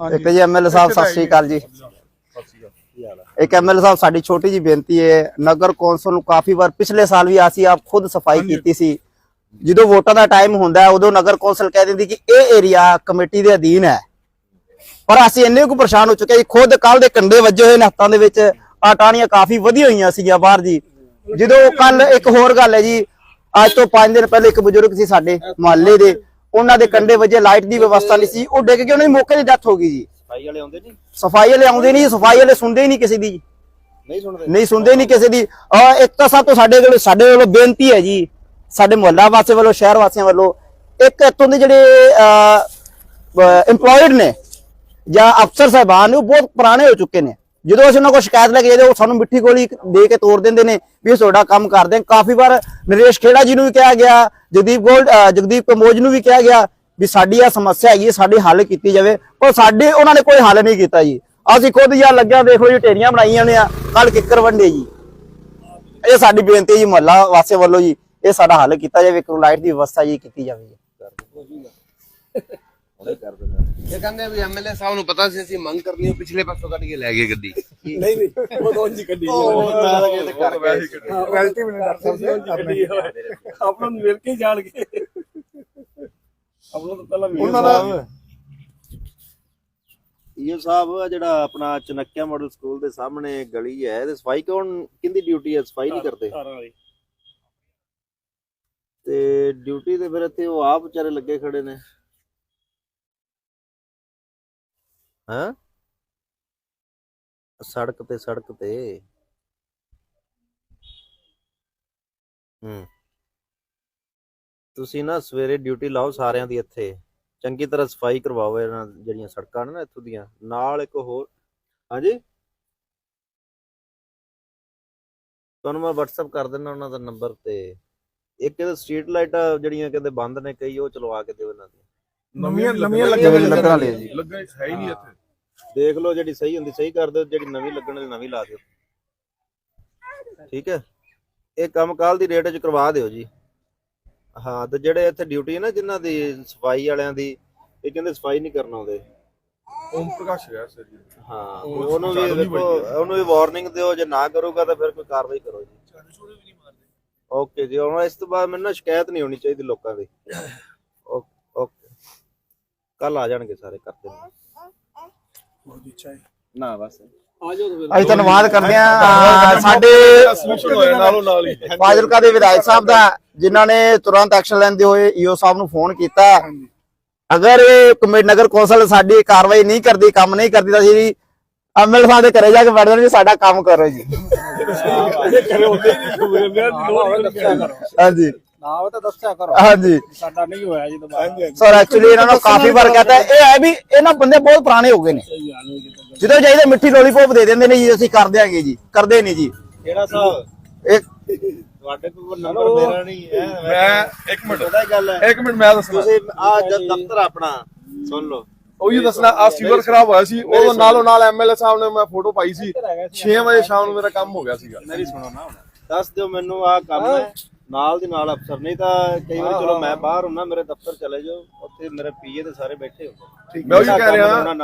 ਇੱਕ ਜੀ ਐਮਐਲਏ ਸਾਹਿਬ ਸਤਿ ਸ੍ਰੀ ਅਕਾਲ ਜੀ। ਇੱਕ ਐਮਐਲਏ ਸਾਹਿਬ ਸਾਡੀ ਛੋਟੀ ਜੀ ਬੇਨਤੀ ਹੈ ਨਗਰ ਕੌਂਸਲ ਨੂੰ ਕਾਫੀ ਵਾਰ ਪਿਛਲੇ ਸਾਲ ਵੀ ਅਸੀਂ ਆਪ ਖੁਦ ਸਫ਼ਾਈ ਕੀਤੀ ਸੀ। ਜਦੋਂ ਵੋਟਾਂ ਦਾ ਟਾਈਮ ਹੁੰਦਾ ਹੈ ਉਦੋਂ ਨਗਰ ਕੌਂਸਲ ਕਹਿ ਦਿੰਦੀ ਕਿ ਇਹ ਏਰੀਆ ਕਮੇਟੀ ਦੇ ਅਧੀਨ ਹੈ। ਪਰ ਅਸੀਂ ਇੰਨੇ ਕੁ ਪਰੇਸ਼ਾਨ ਹੋ ਚੁੱਕੇ ਜੀ ਖੁਦ ਕੱਲ ਦੇ ਕੰਡੇ ਵੱਜੇ ਹੋਏ ਨੇ ਹੱਥਾਂ ਦੇ ਵਿੱਚ ਆਹ ਟਾਹਣੀਆਂ ਕਾਫੀ ਵਧੀਆ ਹੋਈਆਂ ਸੀਗੀਆਂ ਬਾਹਰ ਜੀ। ਜਦੋਂ ਕੱਲ ਇੱਕ ਹੋਰ ਗੱਲ ਹੈ ਜੀ ਅੱਜ ਤੋਂ 5 ਦਿਨ ਪਹਿਲੇ ਇੱਕ ਬਜ਼ੁਰਗ ਸੀ ਸਾਡੇ ਮੁਹੱਲੇ ਦੇ ਉਹਨਾਂ ਦੇ ਕੰਡੇ ਵੱਜੇ ਲਾਈਟ ਦੀ ਵਿਵਸਥਾ ਨਹੀਂ ਸੀ। ਉਹ ਡਿੱਗ ਕੇ ਉਹਨਾਂ ਦੀ ਮੌਕੇ ਤੇ ਡੈਥ ਹੋ ਗਈ ਜੀ। ਸਫ਼ਾਈ ਵਾਲੇ ਆਉਂਦੇ ਨਹੀਂ? ਸਫ਼ਾਈ ਵਾਲੇ ਆਉਂਦੇ ਨਹੀਂ ਸਫ਼ਾਈ ਵਾਲੇ ਸੁਣਦੇ ਹੀ ਨਹੀਂ ਕਿਸੇ ਦੀ ਨਹੀਂ ਸੁਣਦੇ? ਨਹੀਂ ਸੁਣਦੇ ਨਹੀਂ ਕਿਸੇ ਦੀ। ਇੱਕ ਤਾਂ ਸਭ ਤੋਂ ਸਾਡੇ ਕੋਲ ਸਾਡੇ ਵੱਲੋਂ ਬੇਨਤੀ ਹੈ ਜੀ ਸਾਡੇ ਮੁਹੱਲਾ ਵਾਸੀਆਂ ਵੱਲੋਂ ਸ਼ਹਿਰ ਵਾਸੀਆਂ ਵੱਲੋਂ ਇੱਕ ਇੱਥੋਂ ਦੇ ਜਿਹੜੇ EMPLOYED ਨੇ ਜਾਂ ਅਫਸਰ ਸਾਹਿਬਾਨ ਨੇ ਉਹ ਬਹੁਤ ਪੁਰਾਣੇ ਹੋ ਚੁੱਕੇ ਨੇ। ਜਦੋਂ ਅਸੀਂ ਉਹਨਾਂ ਕੋਲ ਸ਼ਿਕਾਇਤ ਲੈ ਕੇ ਜਾਂਦੇ ਉਹ ਸਾਨੂੰ ਮਿੱਠੀ ਗੋਲੀ ਦੇ ਕੇ ਤੋੜ ਦਿੰਦੇ ਨੇ ਵੀ ਅਸੀਂ ਤੁਹਾਡਾ ਕੰਮ ਕਰਦੇ ਹਾਂ ਕਾਫੀ ਵਾਰ ਨਰੇਸ਼ ਖੇੜਾ ਜੀ ਨੂੰ ਵੀ ਕਿਹਾ ਗਿਆ ਜਗਦੀਪ ਗੋਲਡ ਜਗਦੀਪ ਕੰਬੋਜ ਨੂੰ ਵੀ ਕਿਹਾ ਗਿਆ ਵੀ ਸਾਡੀ ਆ ਸਮੱਸਿਆ ਹੈਗੀ ਹੈ, ਸਾਡੀ ਹੱਲ ਕੀਤੀ ਜਾਵੇ। ਪਰ ਸਾਡੇ ਉਹਨਾਂ ਨੇ ਕੋਈ ਹੱਲ ਨਹੀਂ ਕੀਤਾ ਜੀ। ਅਸੀਂ ਖੁਦ ਯਾਰ ਲੱਗਿਆ ਦੇਖ ਲਓ ਜੀ ਢੇਰੀਆਂ ਬਣਾਈਆਂ ਨੇ ਆ। ਕੱਲ ਕਿੱਕਰ ਵੰਡੇ ਜੀ। ਇਹ ਸਾਡੀ ਬੇਨਤੀ ਜੀ ਮਹੱਲਾ ਵਾਸੀਆਂ ਵੱਲੋਂ ਜੀ ਇਹ ਸਾਡਾ ਹੱਲ ਕੀਤਾ ਜਾਵੇ ਇੱਕ ਲਾਈਟ ਦੀ ਵਿਵਸਥਾ ਜੀ ਕੀਤੀ ਜਾਵੇ ਉਹਨੇ ਕਰ ਦਿੰਦੇ ਇਹ ਕਹਿੰਦੇ ਵੀ ਐਮਐਲਏ ਸਾਹਿਬ ਨੂੰ ਪਤਾ ਸੀ ਅਸੀਂ ਮੰਗ ਕਰਨੀ ਉਹ ਪਿਛਲੇ ਪਾਸੋਂ ਕੱਢ ਕੇ ਲੈ ਗਏ ਗੱਡੀ। ਨਹੀਂ ਨਹੀਂ ਉਹ ਦੋਨ ਜੀ ਕੱਢੀ ਮੈਂ ਤਾਂ ਕਿਤੇ ਕਰ ਗਿਆ ਵੈਲਟੀ ਮੈਨੂੰ ਡਾਕਟਰ ਸਾਹਿਬ ਕੱਢੀ ਆਪਾਂ ਨੂੰ ਮਿਲ ਕੇ ਜਾਣਗੇ ਆਪਾਂ ਨੂੰ ਪਹਿਲਾਂ ਉਹਨਾਂ ਦਾ ਇਹ ਸਾਹਿਬ ਆ ਜਿਹੜਾ ਆਪਣਾ ਚਨੱਕਿਆ ਮਾਡਲ ਸਕੂਲ ਦੇ ਸਾਹਮਣੇ ਗਲੀ ਹੈ ਇਹਦੇ ਸਫ਼ਾਈ ਕੌਣ ਕਿੰਦੀ ਡਿਊਟੀ ਹੈ? ਸਫ਼ਾਈ ਨਹੀਂ ਕਰਦੇ। ਤੇ ਡਿਊਟੀ ਤੇ ਫਿਰ ਇੱਥੇ ਉਹ ਆਪ ਵਿਚਾਰੇ ਲੱਗੇ ਖੜੇ ਨੇ। ਹਾਂ? ਸੜਕ ਤੇ ਸੜਕ ਤੇ। ਹੂੰ। ਤੁਸੀਂ ਨਾ ਸਵੇਰੇ ਡਿਊਟੀ ਲਾਓ ਸਾਰਿਆਂ ਦੀ ਇੱਥੇ। ਚੰਗੀ ਤਰ੍ਹਾਂ ਸਫ਼ਾਈ ਕਰਵਾਓ ਇਹਨਾਂ ਜਿਹੜੀਆਂ ਸੜਕਾਂ ਨੇ ਨਾ ਇੱਥੋਂ ਦੀਆਂ। ਨਾਲ ਇੱਕ ਹੋਰ ਹਾਂਜੀ? ਤੁਹਾਨੂੰ ਮੈਂ WhatsApp ਕਰ ਦਿੰਦਾ ਉਹਨਾਂ ਦਾ ਨੰਬਰ ਤੇ। ਇੱਕ ਇਹਦਾ ਸਟਰੀਟ ਲਾਈਟਾਂ ਜਿਹੜੀਆਂ ਕਹਿੰਦੇ ਬੰਦ ਨੇ ਕਈ ਉਹ ਚਲਵਾ ਕੇ ਦਿਓ ਇਹਨਾਂ ਦੀ ਨਵੀਆਂ ਨਵੀਆਂ ਲੱਗੀਆਂ ਲੱਗਣ ਜੀ ਲੱਗਾ ਹੈ ਹੀ ਨਹੀਂ ਇੱਥੇ। ਦੇਖ ਲਓ ਜਿਹੜੀ ਸਹੀ ਹੁੰਦੀ ਸਹੀ ਕਰ ਦਿਓ ਜਿਹੜੀ ਨਵੀਂ ਲੱਗਣ ਵਾਲੀ ਨਵੀਂ ਲਾ ਦਿਓ। ਠੀਕ ਹੈ? ਇਹ ਕੰਮ ਕੱਲ ਦੀ ਰੇਟ 'ਚ ਕਰਵਾ ਦਿਓ ਜੀ। ਹਾਂ ਤੇ ਜਿਹੜੇ ਇੱਥੇ ਡਿਊਟੀ ਹੈ ਨਾ ਜਿਨ੍ਹਾਂ ਦੀ ਸਫ਼ਾਈ ਵਾਲਿਆਂ ਦੀ ਇਹ ਕਹਿੰਦੇ ਸਫ਼ਾਈ ਨਹੀਂ ਕਰਨ ਆਉਂਦੇ। ਓਮ ਪ੍ਰਕਾਸ਼ ਹੈ ਸਰ ਜੀ। ਹਾਂ ਉਹ ਉਹਨੂੰ ਵੀ ਦੇਖੋ ਉਹਨੂੰ ਵੀ ਵਾਰਨਿੰਗ ਦਿਓ ਜੇ ਨਾ ਕਰੂਗਾ ਤਾਂ ਫਿਰ ਕੋਈ ਕਾਰਵਾਈ ਕਰੋ ਜੀ। ਓਕੇ ਜੀ ਹੁਣ ਇਸ ਤੋਂ ਬਾਅਦ ਮੈਨੂੰ ਨਾ ਸ਼ਿਕਾਇਤ ਨਹੀਂ ਹੋਣੀ ਚਾਹੀਦੀ ਲੋਕਾਂ ਦੀ। ਓਕੇ ਕੱਲ ਆ ਜਾਣਗੇ ਸਾਰੇ ਕਰਦੇ ਨੇ ਬਹੁਤ ਇੱਛਾ ਹੈ। ਨਾ ਬਸ। ਅਸੀਂ ਧੰਨਵਾਦ ਕਰਦੇ ਹਾਂ ਸਾਡੇ ਸੋਲੂਸ਼ਨ ਹੋਇਆ ਨਾਲੋਂ ਨਾਲ ਹੀ। ਫਾਜ਼ਿਲਕਾ ਦੇ ਵਿਧਾਇਕ ਸਾਹਿਬ ਦਾ ਜਿਨ੍ਹਾਂ ਨੇ ਤੁਰੰਤ ਐਕਸ਼ਨ ਲੈਂਦੇ ਹੋਏ ਈਓ ਸਾਹਿਬ ਨੂੰ ਫੋਨ ਕੀਤਾ। ਅਗਰ ਇਹ ਕਮੇ ਨਗਰ ਕੌਂਸਲ ਸਾਡੀ ਕਾਰਵਾਈ ਨਹੀਂ ਕਰਦੀ ਕੰਮ ਨਹੀਂ ਕਰਦੀ ਤਾਂ ਅਸੀਂ ਐਮਐਲ ਸਾਹਿਬ ਦੇ ਘਰੇ ਜਾ ਕੇ ਬੈਠ ਜਾਣਾ ਜੀ ਸਾਡਾ ਕੰਮ ਕਰੋ ਜੀ। ਹਾਂਜੀ। ਨਾ ਉਹ ਤਾਂ ਦੱਸਿਆ ਕਰੋ। ਹਾਂਜੀ। ਸਾਡਾ ਨਹੀਂ ਹੋਇਆ ਜੀ ਦੁਬਾਰਾ। ਸਰ ਐਕਚੁਅਲੀ ਇਹਨਾਂ ਨੂੰ ਕਾਫੀ ਵਾਰ ਕਹਤਾ ਇਹ ਹੈ ਵੀ ਇਹਨਾਂ ਬੰਦੇ ਬਹੁਤ ਪੁਰਾਣੇ ਹੋ ਗਏ ਨੇ। ਜਦੋਂ ਚਾਹੀਦਾ ਮਿੱਠੀ ਲੋਲੀਪੌਪ ਦੇ ਦਿੰਦੇ ਨੇ ਜੀ ਅਸੀਂ ਕਰ ਦਿਆਂਗੇ ਜੀ ਕਰਦੇ ਨਹੀਂ ਜੀ। ਕਿਹੜਾ ਸਾਹਿਬ ਇਹ ਤੁਹਾਡੇ ਕੋਲ ਨੰਬਰ ਮੇਰਾ ਨਹੀਂ ਹੈ। ਮੈਂ ਇੱਕ ਮਿੰਟ ਪਤਾ ਹੀ ਗੱਲ ਹੈ? ਇੱਕ ਮਿੰਟ ਮੈਂ ਦੱਸਣਾ। ਤੁਸੀਂ ਆ ਜਦ ਦਫ਼ਤਰ ਆਪਣਾ ਸੁਣ ਲਓ। ਉਹੀ ਦੱਸਣਾ ਆ ਸੀਵਰ ਖਰਾਬ ਹੋਇਆ ਸੀ ਉਦੋਂ ਨਾਲੋਂ ਨਾਲ ਐਮਐਲਏ ਸਾਹਿਬ ਨੇ ਮੈਂ ਫੋਟੋ ਪਾਈ ਸੀ। 6 ਵਜੇ ਸ਼ਾਮ ਨੂੰ ਮੇਰਾ ਕੰਮ ਹੋ ਗਿਆ ਸੀਗਾ। ਮੇਰੀ ਸੁਣੋ ਨਾ ਹੁਣ। ਦੱਸ ਦਿਓ ਮੈਨੂੰ ਆ ਕੰਮ ਹੈ। ਨਾਲ ਦੀ ਨਾਲ ਅਫਸਰ ਨਹੀਂ ਤਾਂ ਕਈ ਵਾਰੀ ਚਲੋ ਮੈਂ ਬਾਹਰ ਹੁੰਨਾ ਮੇਰੇ ਦਫ਼ਤਰ ਚਲੇ ਜਾਓ ਉੱਥੇ ਮੇਰੇ ਪੀਏ ਤੇ ਸਾਰੇ ਬੈਠੇ ਹੁੰਦੇ। ਮੈਂ ਉਹੀ ਕਹਿ ਰਿਹਾ